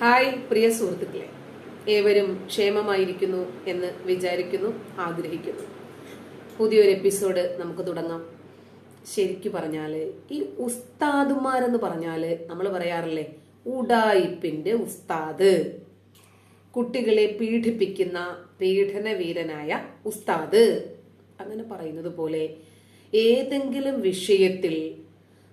Hi പ്രിയ സുഹൃത്തുക്കളെ. ഏവരും ക്ഷേമമായിരിക്കുന്നു എന്ന് വിചാരിക്കുന്നു ആഗ്രഹിക്കുന്നു. പുതിയൊരു എപ്പിസോഡ് നമുക്ക് തുടങ്ങാം. ശരിക്കു പറഞ്ഞാൽ ഈ ഉസ്താദുമാരെന്ന് പറഞ്ഞാൽ നമ്മൾ പറയാറില്ലേ ഉടായിപ്പിന്റെ ഉസ്താദ്. കുട്ടികളെ പീഡിപ്പിക്കുന്ന പീഡനവീരനായ ഉസ്താദ്. അങ്ങനെ പറയുന്നത് പോലെ ഏതെങ്കിലും വിഷയത്തിൽ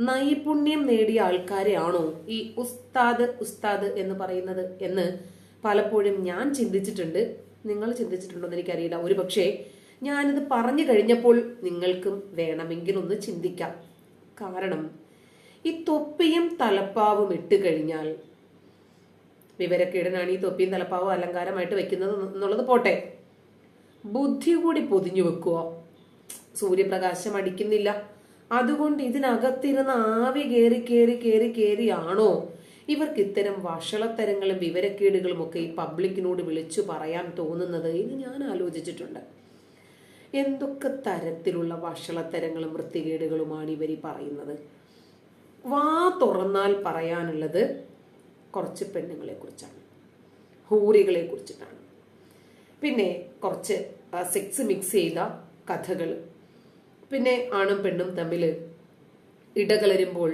നൈപുണ്യം നേടിയ ആൾക്കാരെയാണോ ഈ ഉസ്താദ് ഉസ്താദ് എന്ന് പറയുന്നത് എന്ന് പലപ്പോഴും ഞാൻ ചിന്തിച്ചിട്ടുണ്ട്. നിങ്ങൾ ചിന്തിച്ചിട്ടുണ്ടോ എന്ന് എനിക്കറിയില്ല. ഒരു പക്ഷേ ഞാനിത് പറഞ്ഞു കഴിഞ്ഞപ്പോൾ നിങ്ങൾക്കും വേണമെങ്കിൽ ഒന്ന് ചിന്തിക്കാം. കാരണം ഈ തൊപ്പിയും തലപ്പാവും ഇട്ട് കഴിഞ്ഞാൽ വിവരക്കേടനാണ് ഈ തൊപ്പിയും തലപ്പാവും അലങ്കാരമായിട്ട് വെക്കുന്നത് എന്നുള്ളത് പോട്ടെ. ബുദ്ധി കൂടി പൊതിഞ്ഞു വെക്കുക. സൂര്യപ്രകാശം അടിക്കുന്നില്ല. അതുകൊണ്ട് ഇതിനകത്തിരുന്ന് ആവി കയറി കയറി കയറി കേറിയാണോ? ഇവർക്ക് ഇത്തരം വഷളത്തരങ്ങളും വിവരക്കേടുകളും ഒക്കെ ഈ പബ്ലിക്കിനോട് വിളിച്ചു പറയാൻ തോന്നുന്നത് എന്ന് ഞാൻ ആലോചിച്ചിട്ടുണ്ട്. എന്തൊക്കെ തരത്തിലുള്ള വഷളത്തരങ്ങളും വൃത്തികേടുകളുമാണ് ഇവർ പറയുന്നത്? വാ തുറന്നാൽ പറയാനുള്ളത് കുറച്ച് പെണ്ണുങ്ങളെ കുറിച്ചാണ് ഹൂറികളെ കുറിച്ചിട്ടാണ് പിന്നെ കുറച്ച് സെക്സ് മിക്സ് ചെയ്ത കഥകൾ പിന്നെ ആണും പെണ്ണും തമ്മിൽ ഇടകലരുമ്പോൾ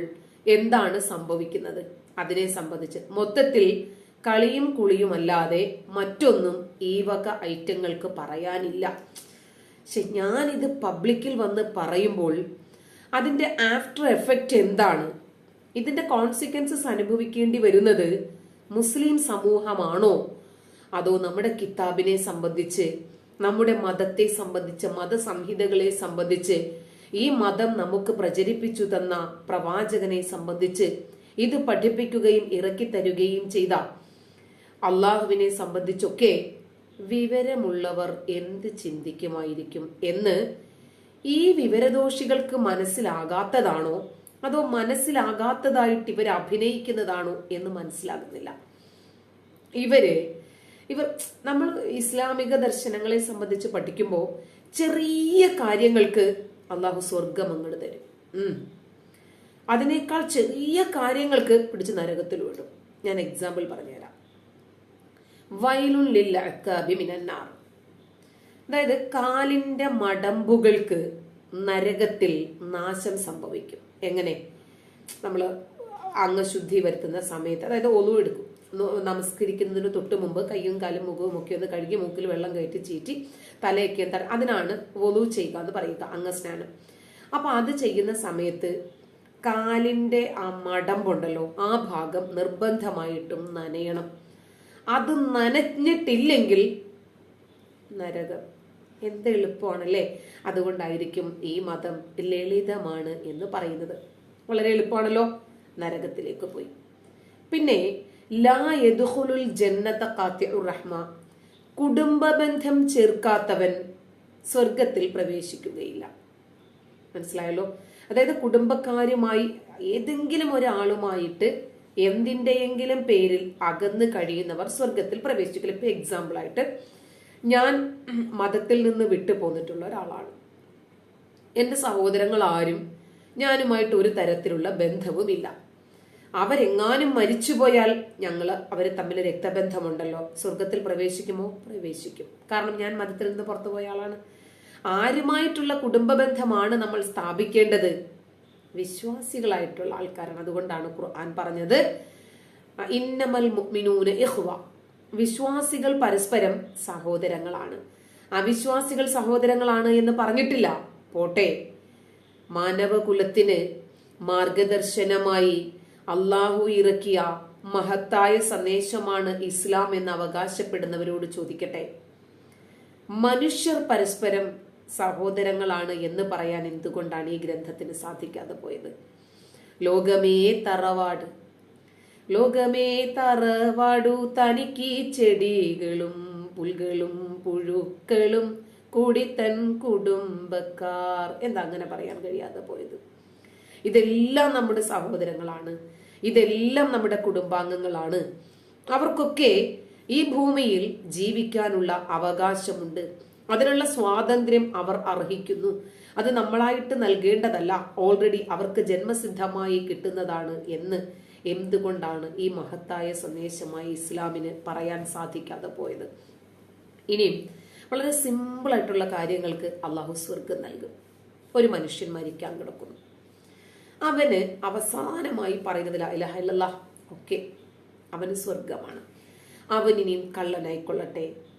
എന്താണ് സംഭവിക്കുന്നത്? അതിനെ സംബന്ധിച്ച് മൊത്തത്തിൽ കളിയും കുളിയും അല്ലാതെ മറ്റൊന്നും ഈ വക ഐറ്റങ്ങൾക്ക് പറയാനില്ല. പക്ഷെ ഞാനിത് പബ്ലിക്കിൽ വന്ന് പറയുമ്പോൾ അതിന്റെ ആഫ്റ്റർ എഫക്റ്റ് എന്താണ്? ഇതിന്റെ കോൺസിക്വൻസസ് അനുഭവിക്കേണ്ടി വരുന്നത് മുസ്ലിം സമൂഹമാണോ? അതോ നമ്മുടെ കിതാബിനെ സംബന്ധിച്ച് നമ്മുടെ മതത്തെ സംബന്ധിച്ച് മതസംഹിതകളെ സംബന്ധിച്ച് ഈ മതം നമുക്ക് പ്രചരിപ്പിച്ചു തന്ന പ്രവാചകനെ സംബന്ധിച്ച് ഇത് പഠിപ്പിക്കുകയും ഇറക്കി തരുകയും ചെയ്ത അള്ളാഹുവിനെ സംബന്ധിച്ചൊക്കെ വിവരമുള്ളവർ എന്ത് ചിന്തിക്കുമായിരിക്കും എന്ന് ഈ വിവരദോഷികൾക്ക് മനസ്സിലാകാത്തതാണോ? അതോ മനസ്സിലാകാത്തതായിട്ട് ഇവർ അഭിനയിക്കുന്നതാണോ എന്ന് മനസ്സിലാകുന്നില്ല. ഇവർ ഇവർ നമ്മൾ ഇസ്ലാമിക ദർശനങ്ങളെ സംബന്ധിച്ച് പഠിക്കുമ്പോൾ ചെറിയ കാര്യങ്ങൾക്ക് അള്ളാഹു സ്വർഗം അങ്ങോട്ട് തരും. അതിനേക്കാൾ ചെറിയ കാര്യങ്ങൾക്ക് പിടിച്ച് നരകത്തിൽ വിടും. ഞാൻ എക്സാമ്പിൾ പറഞ്ഞുതരാം. വയലുൻ ലിൽ അക്കാബി മിനന്നാർ അതായത് കാലിന്റെ മടമ്പുകൾക്ക് നരകത്തിൽ നാശം സംഭവിക്കും. എങ്ങനെ? നമ്മൾ അംഗശുദ്ധി വരുത്തുന്ന സമയത്ത് അതായത് ഒലു എടുക്കും. ന- നമസ്കരിക്കുന്നതിന് തൊട്ട് മുമ്പ് കയ്യും കാലും മുഖവും ഒക്കെ ഒന്ന് കഴുകി മൂക്കിൽ വെള്ളം കയറ്റി ചീറ്റി തലയൊക്കെ അതിനാണ് വൊലു ചെയ്യുക എന്ന് പറയുക അംഗസ്നാനം. അപ്പൊ അത് ചെയ്യുന്ന സമയത്ത് കാലിന്റെ ആ മടമ്പുണ്ടല്ലോ ആ ഭാഗം നിർബന്ധമായിട്ടും നനയണം. അത് നനഞ്ഞിട്ടില്ലെങ്കിൽ നരകം. എന്ത് എളുപ്പമാണല്ലേ? അതുകൊണ്ടായിരിക്കും ഈ മതം ലളിതമാണ് എന്ന് പറയുന്നത്. വളരെ എളുപ്പമാണല്ലോ നരകത്തിലേക്ക് പോയി. പിന്നെ ലാ ജന്നത ഖാത്തിഉർ റഹ്മ. കുടുംബ ബന്ധം ചേർക്കാത്തവൻ സ്വർഗത്തിൽ പ്രവേശിക്കുകയില്ല. മനസ്സിലായല്ലോ? അതായത് കുടുംബക്കാരുമായി ഏതെങ്കിലും ഒരാളുമായിട്ട് എന്തിന്റെയെങ്കിലും പേരിൽ അകന്ന് കഴിയുന്നവർ സ്വർഗത്തിൽ പ്രവേശിക്കില്ല. ഇപ്പൊ എക്സാമ്പിൾ ആയിട്ട് ഞാൻ മതത്തിൽ നിന്ന് വിട്ടു പോന്നിട്ടുള്ള ഒരാളാണ്. എന്റെ സഹോദരങ്ങൾ ആരും ഞാനുമായിട്ട് ഒരു തരത്തിലുള്ള ബന്ധവുമില്ല. അവരെങ്ങാനും മരിച്ചുപോയാൽ ഞങ്ങൾ അവർ തമ്മിൽ രക്തബന്ധമുണ്ടല്ലോ. സ്വർഗത്തിൽ പ്രവേശിക്കുമോ? പ്രവേശിക്കും. കാരണം ഞാൻ മതത്തിൽ നിന്ന് പുറത്തുപോയ ആളാണ്. ആരുമായിട്ടുള്ള കുടുംബ ബന്ധമാണ് നമ്മൾ സ്ഥാപിക്കേണ്ടത്? വിശ്വാസികളായിട്ടുള്ള ആൾക്കാരാണ്. അതുകൊണ്ടാണ് ഖുർആൻ പറഞ്ഞത് ഇന്നമൽ മുഅ്മിനൂന ഇഖ്വ. വിശ്വാസികൾ പരസ്പരം സഹോദരങ്ങളാണ്. അവിശ്വാസികൾ സഹോദരങ്ങളാണ് എന്ന് പറഞ്ഞിട്ടില്ല. പോട്ടെ. മാനവകുലത്തിന് മാർഗദർശനമായി അള്ളാഹു ഇറക്കിയ മഹത്തായ സന്ദേശമാണ് ഇസ്ലാം എന്ന് അവകാശപ്പെടുന്നവരോട് ചോദിക്കട്ടെ. മനുഷ്യർ പരസ്പരം സഹോദരങ്ങളാണ് എന്ന് പറയാൻ എന്തുകൊണ്ടാണ് ഈ ഗ്രന്ഥത്തിന് സാധിക്കാതെ പോയത്? ലോകമേ തറവാട് ലോകമേ തറവാടു തനിക്ക് ചെടികളും പുൽകളും പുഴുക്കളും കൂടി തൻ കുടുംബക്കാർ. എന്താ അങ്ങനെ പറയാൻ കഴിയാതെ പോയത്? ഇതെല്ലാം നമ്മുടെ സഹോദരങ്ങളാണ്. ഇതെല്ലാം നമ്മുടെ കുടുംബാംഗങ്ങളാണ്. അവർക്കൊക്കെ ഈ ഭൂമിയിൽ ജീവിക്കാനുള്ള അവകാശമുണ്ട്. അതിനുള്ള സ്വാതന്ത്ര്യം അവർ അർഹിക്കുന്നു. അത് നമ്മളായിട്ട് നൽകേണ്ടതല്ല. ഓൾറെഡി അവർക്ക് ജന്മസിദ്ധമായി കിട്ടുന്നതാണ് എന്ന് എന്തുകൊണ്ടാണ് ഈ മഹത്തായ സന്ദേശമായി ഇസ്ലാമിന് പറയാൻ സാധിക്കാതെ പോയത്? ഇനിയും വളരെ സിമ്പിളായിട്ടുള്ള കാര്യങ്ങൾക്ക് അള്ളാഹു സ്വർഗം നൽകും. ഒരു മനുഷ്യൻ മരിക്കാൻ കിടക്കുന്നു. അവന് അവസാനമായി പറയുന്നത് ലാ ഇലാഹ ഇല്ലല്ലാ. ഓക്കെ. അവന് സ്വർഗമാണ് അവൻ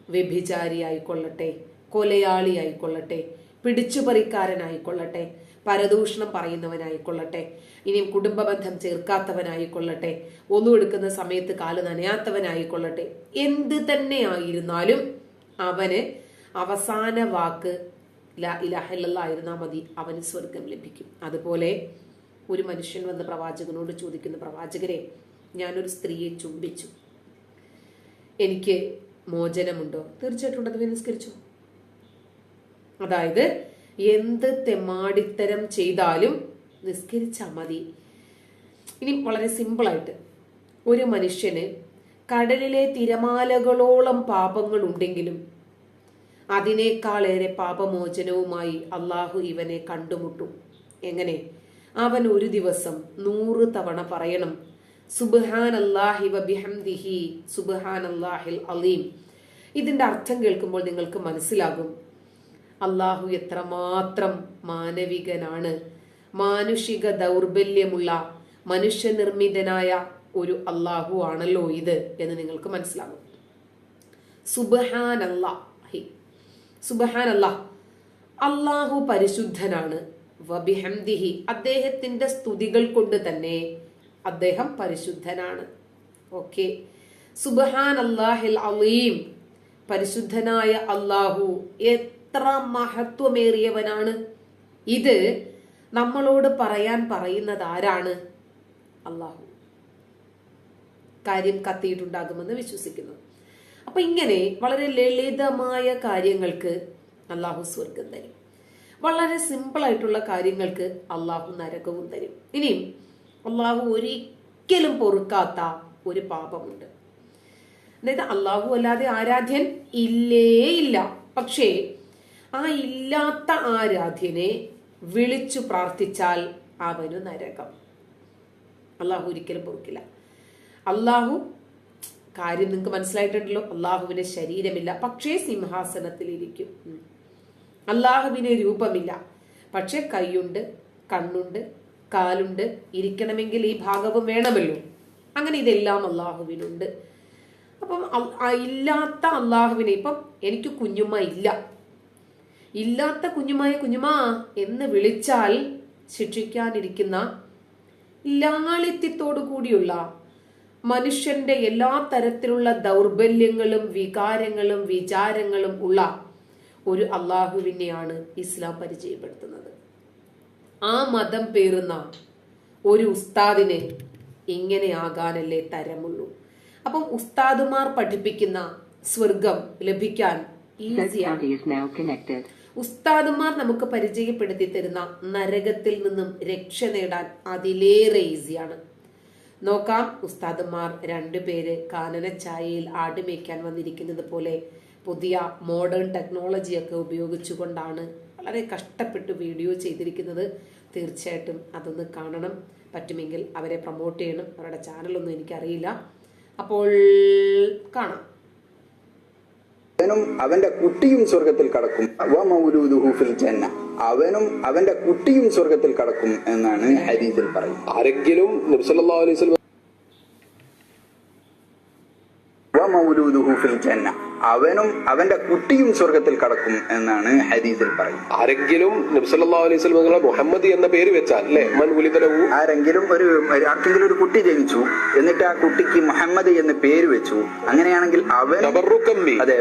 വ്യഭിചാരി ആയിക്കൊള്ളട്ടെ കൊലയാളി ആയിക്കൊള്ളട്ടെ പിടിച്ചുപറിക്കാരനായിക്കൊള്ളട്ടെ പരദൂഷണം പറയുന്നവനായിക്കൊള്ളട്ടെ ഇനിയും കുടുംബബന്ധം ചേർക്കാത്തവനായിക്കൊള്ളട്ടെ ഒന്നും എടുക്കുന്ന സമയത്ത് കാൽ നനയാത്തവനായിക്കൊള്ളട്ടെ എന്ത് തന്നെ ആയിരുന്നാലും അവന് അവസാന വാക്ക് ലാ ഇലാഹ ഇല്ലല്ലാ മതി. അവന് സ്വർഗം ലഭിക്കും. അതുപോലെ ഒരു മനുഷ്യൻ വന്ന് പ്രവാചകനോട് ചോദിക്കുന്ന പ്രവാചകരെ ഞാനൊരു സ്ത്രീയെ ചുംബിച്ചു. എനിക്ക് മോചനമുണ്ടോ? തീർച്ചയായിട്ടും ഉണ്ടത് നിസ്കരിച്ചു. അതായത് എന്ത് തെമ്മാടിത്തരം ചെയ്താലും നിസ്കരിച്ചാൽ മതി. ഇനി വളരെ സിമ്പിളായിട്ട് ഒരു മനുഷ്യന് കടലിലെ തിരമാലകളോളം പാപങ്ങൾ ഉണ്ടെങ്കിലും അതിനേക്കാളേറെ പാപമോചനവുമായി അള്ളാഹു ഇവനെ കണ്ടുമുട്ടും. എങ്ങനെ? അവൻ ഒരു ദിവസം നൂറ് തവണ പറയണം. സുബ്ഹാൻ അല്ലാഹി വബിഹംദിഹി സുബ്ഹാൻ അല്ലാഹിൽ അലീം. ഇതിന്റെ അർത്ഥം കേൾക്കുമ്പോൾ നിങ്ങൾക്ക് മനസ്സിലാകും. അള്ളാഹു എത്രമാത്രം മാനവികനാണ്. മാനുഷിക ദൗർബല്യമുള്ള മനുഷ്യനിർമ്മിതനായ ഒരു അള്ളാഹു ആണല്ലോ ഇത് എന്ന് നിങ്ങൾക്ക് മനസ്സിലാകും. സുബഹാൻ അല്ലാഹി സുബഹാൻ അള്ളാഹു പരിശുദ്ധനാണ്. വബിഹംദിഹി അദ്ദേഹത്തിന്റെ സ്തുതികൾ കൊണ്ട് തന്നെ അദ്ദേഹം പരിശുദ്ധനാണ്. ഓക്കെ. സുബഹാൻ അള്ളാഹിൽ അലീം. പരിശുദ്ധനായ അള്ളാഹു എത്ര മഹത്വമേറിയവനാണ്. ഇത് നമ്മളോട് പറയാൻ പറയുന്നത് ആരാണ് അള്ളാഹു കാര്യം കത്തിയിട്ടുണ്ടാകുമെന്ന് വിശ്വസിക്കുന്നു. അപ്പൊ ഇങ്ങനെ വളരെ ലളിതമായ കാര്യങ്ങൾക്ക് അള്ളാഹു സ്വർഗം തരും. വളരെ സിമ്പിൾ ആയിട്ടുള്ള കാര്യങ്ങൾക്ക് അള്ളാഹു നരകവും തരും. ഇനിയും അള്ളാഹു ഒരിക്കലും പൊറുക്കാത്ത ഒരു പാപമുണ്ട്. അതായത് അള്ളാഹു അല്ലാതെ ആരാധ്യൻ ഇല്ലേ ഇല്ല. പക്ഷേ ആ ഇല്ലാത്ത ആരാധ്യനെ വിളിച്ചു പ്രാർത്ഥിച്ചാൽ അവനു നരകം. അള്ളാഹു ഒരിക്കലും പൊറുക്കില്ല. അള്ളാഹു കാര്യം നിങ്ങൾക്ക് മനസ്സിലായിട്ടുണ്ടല്ലോ. അള്ളാഹുവിന് ശരീരമില്ല. പക്ഷേ സിംഹാസനത്തിലിരിക്കും. അള്ളാഹുവിന് രൂപമില്ല. പക്ഷെ കൈയുണ്ട് കണ്ണുണ്ട് കാലുണ്ട് ഇരിക്കണമെങ്കിൽ ഈ ഭാഗവും വേണമല്ലോ. അങ്ങനെ ഇതെല്ലാം അള്ളാഹുവിനുണ്ട്. അപ്പം ഇല്ലാത്ത അള്ളാഹുവിനെ ഇപ്പം എനിക്ക് കുഞ്ഞുമ്മ ഇല്ല. ഇല്ലാത്ത കുഞ്ഞുമായ കുഞ്ഞുമ എന്ന് വിളിച്ചാൽ ശിക്ഷിക്കാനിരിക്കുന്ന ലാളിത്യത്തോടു കൂടിയുള്ള മനുഷ്യന്റെ എല്ലാ തരത്തിലുള്ള ദൗർബല്യങ്ങളും വികാരങ്ങളും വിചാരങ്ങളും ഉള്ള ഒരു അള്ളാഹുവിനെയാണ് ഇസ്ലാം പരിചയപ്പെടുത്തുന്നത്. ആ മതം പേറുന്ന ഒരു ഉസ്താദിനെ ഇങ്ങനെ ആകാനല്ലേ തരമുള്ളൂ. അപ്പം ഉസ്താദുമാർ പഠിപ്പിക്കുന്ന സ്വർഗം ലഭിക്കാൻ ഈസിയാണ്. ഉസ്താദുമാർ നമുക്ക് പരിചയപ്പെടുത്തി തരുന്ന നരകത്തിൽ നിന്നും രക്ഷ നേടാൻ അതിലേറെ ഈസിയാണ് നോക്കാം ഉസ്താദുമാർ രണ്ടുപേര് കാനന ചായയിൽ ആടുമേക്കാൻ വന്നിരിക്കുന്നത് പോലെ പുതിയ മോഡേൺ ടെക്നോളജിയൊക്കെ ഉപയോഗിച്ചുകൊണ്ടാണ് വളരെ കഷ്ടപ്പെട്ട് വീഡിയോ ചെയ്തിരിക്കുന്നത്. തീർച്ചയായിട്ടും അതൊന്ന് കാണണം. പറ്റുമെങ്കിൽ അവരെ പ്രൊമോട്ട് ചെയ്യണം. അവരുടെ ചാനലൊന്നും എനിക്കറിയില്ല. അപ്പോൾ കാണാം. അവനും അവന്റെ കുട്ടിയും സ്വർഗത്തിൽ കടക്കും. ജന്ന. അവനും അവന്റെ കുട്ടിയും സ്വർഗത്തിൽ കടക്കും എന്നാണ് ഹദീസിൽ പറയുന്നത്. ആരെങ്കിലും അലൈഹി വസല്ലം വ ഫിൽ ജന്ന. അവനും അവന്റെ കുട്ടിയും സ്വർഗത്തിൽ കടക്കും എന്നാണ് ഹദീസിൽ പറയുന്നത്. ആരെങ്കിലും നബ്സല്ലാ അലൈഹി സ്വലം മുഹമ്മദ് എന്ന പേര് വെച്ചാൽ അല്ലെ? മൻ ഉലിതലവു ആരെങ്കിലും ഒരു ആർക്കെങ്കിലും ഒരു കുട്ടി ജനിച്ചു എന്നിട്ട് ആ കുട്ടിക്ക് മുഹമ്മദ് എന്ന് പേര് വെച്ചു അങ്ങനെയാണെങ്കിൽ അവൻ അതെ.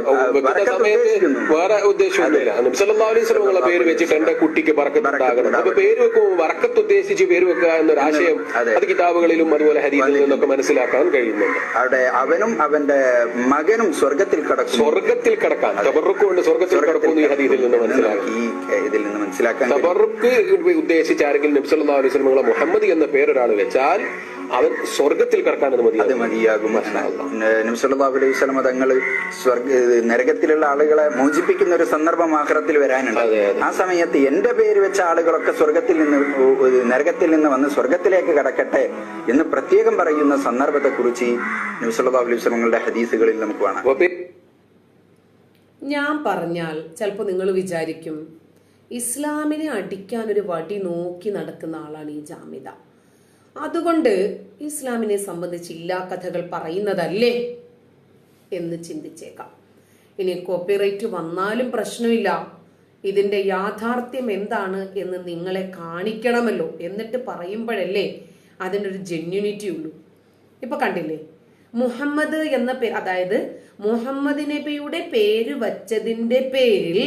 വേറെ ഉദ്ദേശമൊന്നുമില്ല. നബ്സല്ലാ അലൈഹി സ്വലങ്ങളെ പേര് വെച്ചിട്ട് എന്റെ കുട്ടിക്ക് ബറക്കത്തുണ്ടാകണം അപ്പൊ പേര് വെക്കുമ്പോൾ ബറക്കത്ത് ഉദ്ദേശിച്ച് പേര് വെക്കുക എന്നൊരു ആശയം അതെ. കിതാബുകളിലും അതുപോലെ ഹരീതിൽ നിന്നൊക്കെ മനസ്സിലാക്കാൻ കഴിയുന്നുണ്ട്. അവിടെ അവനും അവന്റെ മകനും സ്വർഗത്തിൽ കടക്കും. സ്വർഗത്തിൽ കടക്കാൻ. തബറുക്ക് കൊണ്ട് സ്വർഗത്തിൽ കടക്കുന്നു ഈ ഹദീസിൽ നിന്ന് മനസ്സിലാക്കാം. തബറുക്ക് ഉദ്ദേശിച്ച് ആരെങ്കിലും നബ്സല്ലാ അലൈഹി സ്വലങ്ങളെ മുഹമ്മദ് എന്ന പേരൊരാൾ വെച്ചാൽ അവൻ സ്വർഗത്തിൽ കിടക്കാൻ അത് മതി അത് മതിയാകും. നബ്സല്ലാഹു അലൈഹി വസല്ലമ തങ്ങൾ സ്വർഗ നരകത്തിലുള്ള ആളുകളെ മോചിപ്പിക്കുന്ന ഒരു സന്ദർഭം ആഹ്റത്തിൽ വരാനുണ്ട്. ആ സമയത്ത് എന്റെ പേര് വെച്ച ആളുകളൊക്കെ സ്വർഗത്തിൽ നിന്ന് നരകത്തിൽ നിന്ന് വന്ന് സ്വർഗത്തിലേക്ക് കടക്കട്ടെ എന്ന് പ്രത്യേകം പറയുന്ന സന്ദർഭത്തെ കുറിച്ച് നബ്സല്ലാഹു അലൈഹി വസല്ലമയുടെ ഹദീസുകളിൽ നമുക്ക് കാണാം. ഞാൻ പറഞ്ഞാൽ ചിലപ്പോൾ നിങ്ങൾ വിചാരിക്കും ഇസ്ലാമിനെ അടിക്കാൻ ഒരു വടി നോക്കി നടക്കുന്ന ആളാണ് ഈ ജാമിത. അതുകൊണ്ട് ഇസ്ലാമിനെ സംബന്ധിച്ച് ഇല്ലാ കഥകൾ പറയുന്നതല്ലേ എന്ന് ചിന്തിച്ചേക്കാം. ഇനി കോപ്പിറൈറ്റ് വന്നാലും പ്രശ്നമില്ല. ഇതിന്റെ യാഥാർത്ഥ്യം എന്താണ് എന്ന് നിങ്ങളെ കാണിക്കണമല്ലോ എന്നിട്ട് പറയുമ്പോഴല്ലേ അതിനൊരു ജെന്യൂനിറ്റി ഉള്ളൂ. ഇപ്പൊ കണ്ടില്ലേ? മുഹമ്മദ് എന്ന പേര് അതായത് മുഹമ്മദ് നബിയുടെ പേര് വച്ചതിന്റെ പേരിൽ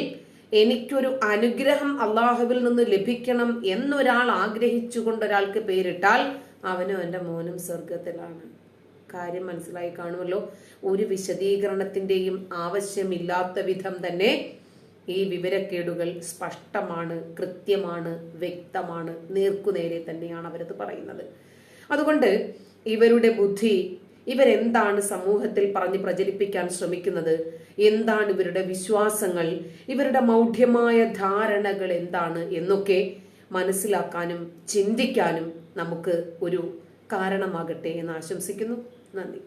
എനിക്കൊരു അനുഗ്രഹം അള്ളാഹുവിൽ നിന്ന് ലഭിക്കണം എന്നൊരാൾ ആഗ്രഹിച്ചുകൊണ്ട് ഒരാൾക്ക് പേരിട്ടാൽ അവനും എന്റെ മോനും സ്വർഗത്തിലാണ്. കാര്യം മനസ്സിലായി കാണുമല്ലോ. ഒരു വിശദീകരണത്തിന്റെയും ആവശ്യമില്ലാത്ത വിധം തന്നെ ഈ വിവരക്കേടുകൾ സ്പഷ്ടമാണ് കൃത്യമാണ് വ്യക്തമാണ് നേർക്കുനേരെ തന്നെയാണ് അവരത് പറയുന്നത്. അതുകൊണ്ട് ഇവരുടെ ബുദ്ധി ഇവരെന്താണ് സമൂഹത്തിൽ പറഞ്ഞ് പ്രചരിപ്പിക്കാൻ ശ്രമിക്കുന്നത്? എന്താണ് ഇവരുടെ വിശ്വാസങ്ങൾ? ഇവരുടെ മൗഢ്യമായ ധാരണകൾ എന്താണ്? എന്നൊക്കെ മനസ്സിലാക്കാനും ചിന്തിക്കാനും നമുക്ക് ഒരു കാരണമാകട്ടെ എന്ന് ആശംസിക്കുന്നു. നന്ദി.